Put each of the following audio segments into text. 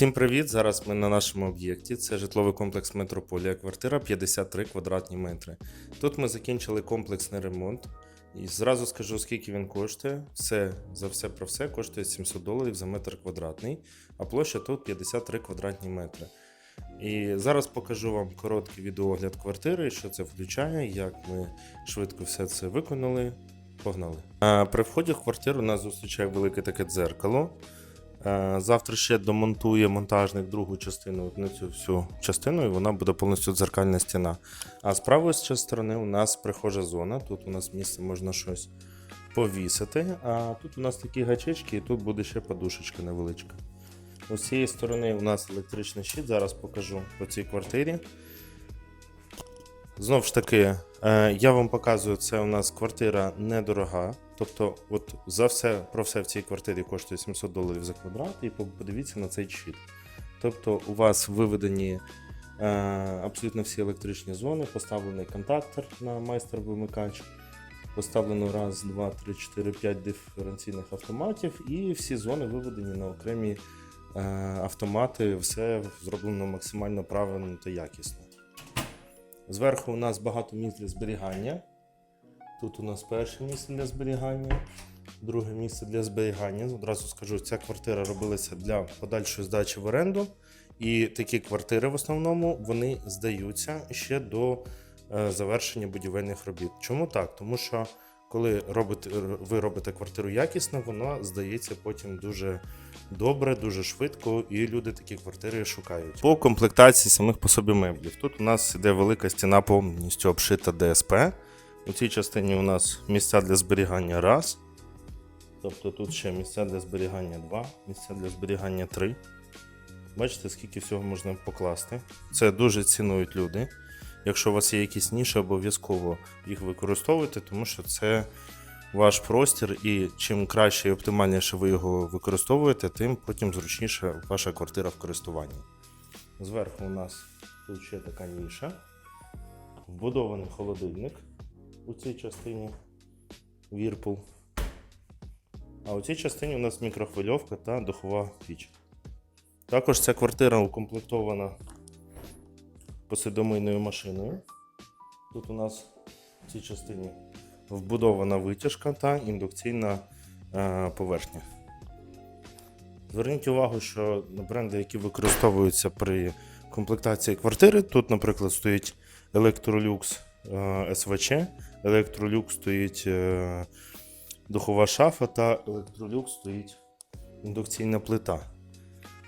Всім привіт! Зараз ми на нашому об'єкті. Це житловий комплекс Метрополія, квартира 53 квадратні метри. Тут ми закінчили комплексний ремонт. І зразу скажу, скільки він коштує. Все за все про все коштує 700 доларів за метр квадратний, а площа тут 53 квадратні метри. І зараз покажу вам короткий відеогляд квартири, що це включає, як ми швидко все це виконали. Погнали. А, при вході в квартиру нас зустрічає велике таке дзеркало. Е, Завтра ще домонтує монтажник другу частину, на цю всю частину, і вона буде повністю дзеркальна стіна. А з правої сторони у нас прихожа зона. Тут у нас місце можна щось повісити. А тут у нас такі гачечки, і тут буде ще подушечка невеличка. З цієї сторони у нас електричний щит, зараз покажу по цій квартирі. Знову ж таки, е, я вам показую, це у нас квартира недорога. Тобто, от за все про все в цій квартирі коштує 700 доларів за квадрат, і подивіться на цей щит. Тобто, у вас виведені е, абсолютно всі електричні зони, поставлений контактор на майстер-вимикач, поставлено раз, два, три, чотири, п'ять диференційних автоматів, і всі зони виведені на окремі е, автомати. Все зроблено максимально правильно та якісно. Зверху у нас багато місць для зберігання. Тут у нас перше місце для зберігання, друге місце для зберігання. Одразу скажу, ця квартира робилася для подальшої здачі в оренду. І такі квартири в основному вони здаються ще до е, завершення будівельних робіт. Чому так? Тому що коли робите, ви робите квартиру якісно, вона здається потім дуже добре, дуже швидко, і люди такі квартири шукають. По комплектації самих по собі меблів. Тут у нас іде велика стіна повністю обшита ДСП. У цій частині у нас місця для зберігання раз. Тобто тут ще місця для зберігання 2, місця для зберігання 3. Бачите, скільки всього можна покласти. Це дуже цінують люди. Якщо у вас є якісь ніші, обов'язково їх використовуйте, тому що це ваш простір, і чим краще і оптимальніше ви його використовуєте, тим потім зручніше ваша квартира в користуванні. Зверху у нас тут ще така ніша, вбудований холодильник у цій частині Whirlpool. А у цій частині у нас мікрохвильовка та духова піч. Також ця квартира укомплектована посудомийною машиною. Тут у нас в цій частині вбудована витяжка та індукційна е, поверхня. Зверніть увагу, що бренди, які використовуються при комплектації квартири, тут, наприклад, стоїть Electrolux е, СВЧ, Electrolux стоїть е, духова шафа та Electrolux стоїть індукційна плита.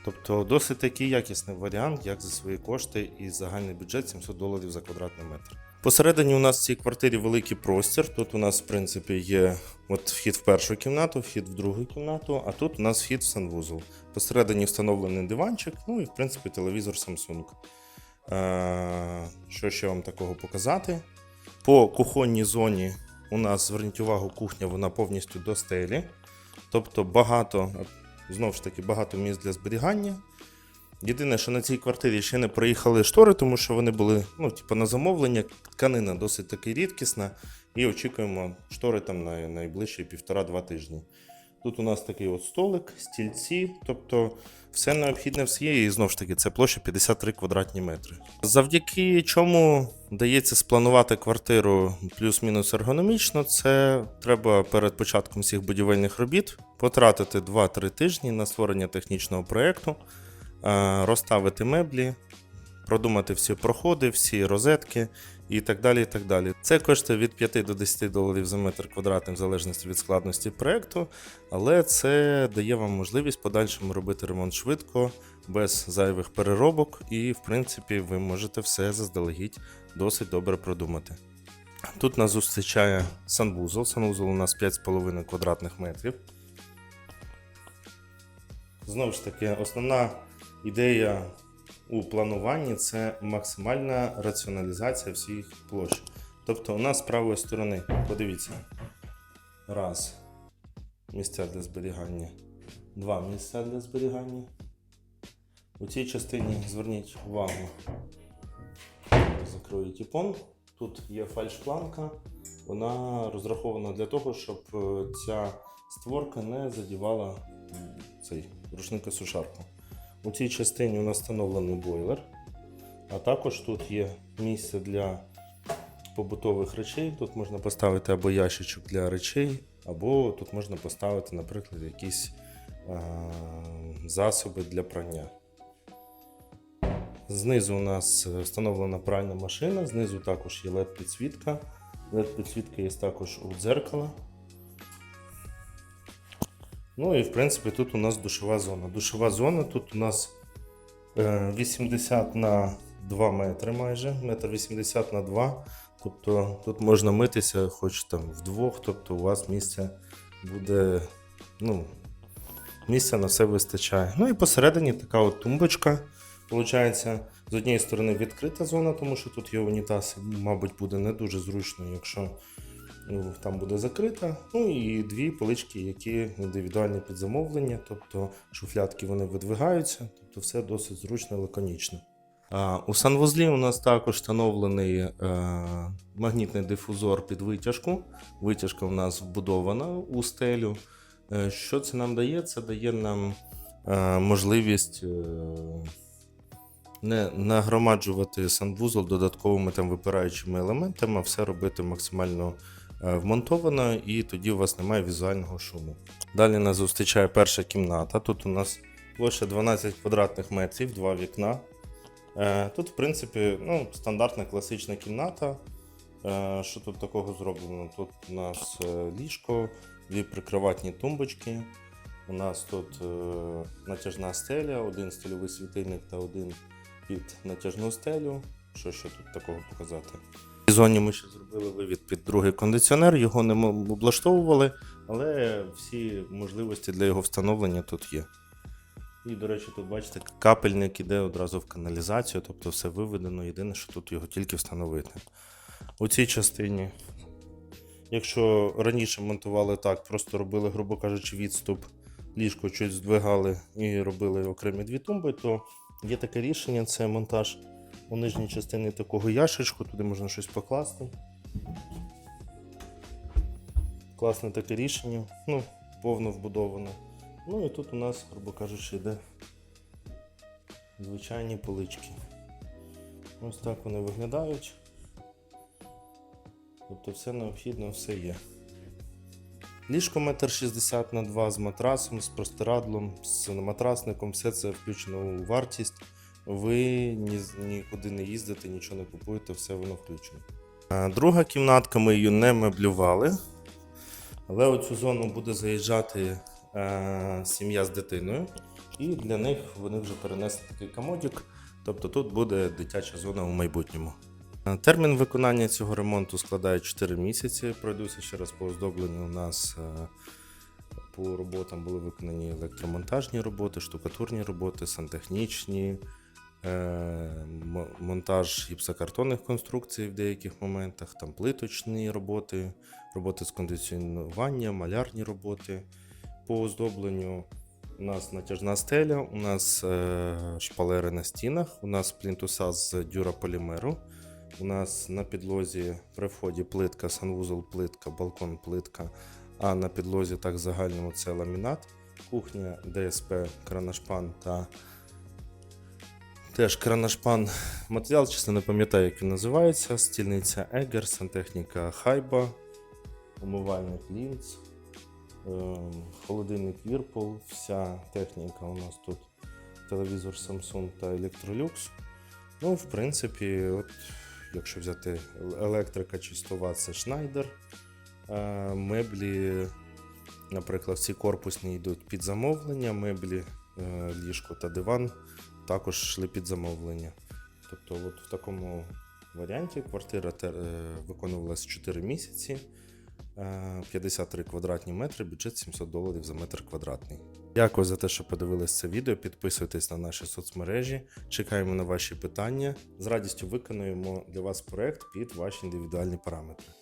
Тобто досить такий якісний варіант, як за свої кошти і загальний бюджет 700 доларів за квадратний метр. Посередині у нас в цій квартирі великий простір. Тут у нас, в принципі, є от вхід в першу кімнату, вхід в другу кімнату, а тут у нас вхід в санвузол. Посередині встановлений диванчик, ну і в принципі телевізор Samsung. Е, що ще вам такого показати? По кухонній зоні у нас, зверніть увагу, кухня вона повністю до стелі. Тобто багато, знову ж таки, багато місць для зберігання. Єдине, що на цій квартирі ще не приїхали штори, тому що вони були ну, типу, на замовлення. Тканина досить таки рідкісна, і очікуємо штори там на найближчі півтора-два тижні. Тут у нас такий от столик, стільці, тобто все необхідне все є, і знову ж таки, це площа 53 квадратні метри. Завдяки чому дається спланувати квартиру плюс-мінус ергономічно, це треба перед початком всіх будівельних робіт потратити 2-3 тижні на створення технічного проєкту, розставити меблі, продумати всі проходи, всі розетки і так далі. і так далі. Це коштує від 5 до 10 доларів за метр квадратний в залежності від складності проєкту, але це дає вам можливість подальшому робити ремонт швидко, без зайвих переробок, і, в принципі, ви можете все заздалегідь досить добре продумати. Тут нас зустрічає санвузол. Санвузол у нас 5,5 квадратних метрів. Знову ж таки, основна ідея у плануванні це максимальна раціоналізація всіх площ. Тобто, у нас з правої сторони, подивіться, раз місця для зберігання, два місця для зберігання. У цій частині зверніть увагу, закрою тіпон. Тут є фальшпланка, вона розрахована для того, щоб е, ця створка не задівала цей рушникосушарку. У цій частині у нас встановлений бойлер, а також тут є місце для побутових речей. Тут можна поставити або ящичок для речей, або тут можна поставити, наприклад, якісь е, засоби для прання. Знизу у нас встановлена пральна машина, знизу також є LED-підсвітка. LED-підсвітка є також у дзеркала. Ну і в принципі тут у нас душова зона. Душова зона тут у нас е, 80 на 2 метри майже, метр 80 на 2. Тобто тут можна митися хоч там вдвох, тобто у вас місця буде, ну, місця на все вистачає. Ну і посередині така от тумбочка. Получається, з однієї сторони відкрита зона, тому що тут є унітаз, мабуть, буде не дуже зручно, якщо там буде закрита. Ну і дві полички, які індивідуальні під замовлення, тобто шуфлятки вони видвигаються, тобто все досить зручно і лаконічно. У санвузлі у нас також встановлений е, магнітний дифузор під витяжку. Витяжка у нас вбудована у стелю. Е, що це нам дає? Це дає нам е, можливість не нагромаджувати санвузол додатковими там випираючими елементами, а все робити максимально вмонтовано, і тоді у вас немає візуального шуму. Далі нас зустрічає перша кімната. Тут у нас площа 12 квадратних метрів, два вікна. Е, Тут, в принципі, ну, стандартна класична кімната. Е, Що тут такого зроблено? Тут у нас е, ліжко, дві прикроватні тумбочки. У нас тут е, натяжна стеля, один стільовий світильник та один під натяжну стелю. Що ще тут такого показати? Цій зоні ми ще зробили вивід під другий кондиціонер, його не облаштовували, але всі можливості для його встановлення тут є. І, до речі, тут бачите, капельник іде одразу в каналізацію, тобто все виведено. Єдине, що тут його тільки встановити. У цій частині, якщо раніше монтували так, просто робили, грубо кажучи, відступ, ліжко чуть здвигали і робили окремі дві тумби, то є таке рішення це монтаж у нижній частині такого яшечку, туди можна щось покласти. Класне таке рішення, ну, повно вбудоване. Ну і тут у нас, грубо кажучи, йде звичайні полички. Ось так вони виглядають. Тобто все необхідне, все є. Ліжко 1,60 на 2 з матрасом, з простирадлом, з матрасником, все це включено у вартість. Ви ні, нікуди не їздите, нічого не купуєте, все воно включено. Друга кімнатка, ми її не меблювали. Але у цю зону буде заїжджати е, сім'я з дитиною, і для них вони вже перенесли такий комодік. Тобто тут буде дитяча зона у майбутньому. Е, Термін виконання цього ремонту складає 4 місяці. Пройдуся ще раз по оздобленню. У нас е, по роботам були виконані електромонтажні роботи, штукатурні роботи, сантехнічні, е, монтаж гіпсокартонних конструкцій в деяких моментах, там плиточні роботи, роботи з кондиціонуванням, малярні роботи. По оздобленню у нас натяжна стеля, у нас е, шпалери на стінах, у нас плінтуса з дюраполімеру. У нас на підлозі при вході плитка, санвузол плитка, балкон плитка, а на підлозі так загальному це ламінат, кухня, ДСП, кранашпан та теж кранашпан. Матеріал, чесно, не пам'ятаю, як він називається. Стільниця Егер, сантехніка Хайба, умивальник Лінц, ем, холодильник Whirlpool, вся техніка у нас тут телевізор Samsung та Electrolux. Ну, в принципі, от, якщо взяти електрика чистова, це Schneider. Е, Меблі, наприклад, всі корпусні йдуть під замовлення, меблі, е, ліжко та диван також йшли під замовлення. Тобто, от в такому варіанті квартира е, виконувалась 4 місяці, е, 53 квадратні метри, бюджет 700 доларів за метр квадратний. Дякую за те, що подивились це відео. Підписуйтесь на наші соцмережі. Чекаємо на ваші питання. З радістю виконуємо для вас проект під ваші індивідуальні параметри.